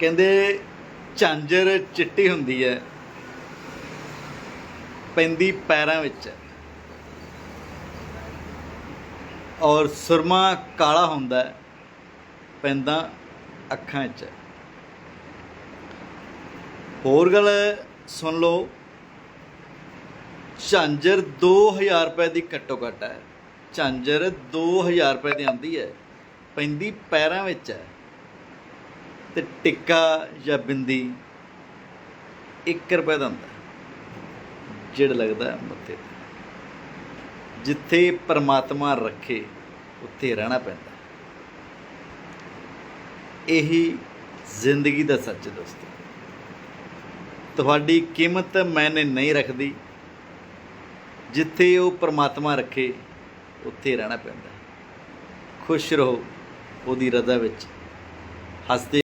ਕਹਿੰਦੇ ਝਾਂਜਰ ਚਿੱਟੀ ਹੁੰਦੀ ਹੈ ਪੈਂਦੀ ਪੈਰਾਂ ਵਿੱਚ ਔਰ ਸੁਰਮਾ ਕਾਲਾ ਹੁੰਦਾ ਹੈ, ਪੈਂਦਾ ਅੱਖਾਂ 'ਚ ਹੋਰ ਗੱਲ ਸੁਣ ਲਓ ਝਾਂਜਰ 2000 ਰੁਪਏ ਦੀ ਘੱਟੋ ਘੱਟ ਹੈ। ਝਾਂਜਰ 2000 ਰੁਪਏ ਦੀ ਆਉਂਦੀ ਹੈ ਪੈਂਦੀ ਪੈਰਾਂ ਵਿੱਚ ਹੈ। ਤੇ ਟਿੱਕਾ ਜਾਂ ਬਿੰਦੀ 1 ਰੁਪਏ ਦਾ ਹੁੰਦਾ ਜਿਹੜਾ ਲੱਗਦਾ ਮੱਥੇ ਤੇ। ਜਿੱਥੇ ਪਰਮਾਤਮਾ ਰੱਖੇ, ਉੱਥੇ ਰਹਿਣਾ ਪੈਂਦਾ ਇਹੀ ਜ਼ਿੰਦਗੀ ਦਾ ਸੱਚ ਦੋਸਤੋ। ਤੁਹਾਡੀ ਕੀਮਤ ਮੈਨੇ ਨਹੀਂ ਰੱਖਦੀ। ਜਿੱਥੇ ਉਹ ਪਰਮਾਤਮਾ ਰੱਖੇ, ਉੱਥੇ ਰਹਿਣਾ ਪੈਂਦਾ ਖੁਸ਼ ਰਹੋ, ਉਹਦੀ ਰਜ਼ਾ ਵਿੱਚ ਹੱਸਦੇ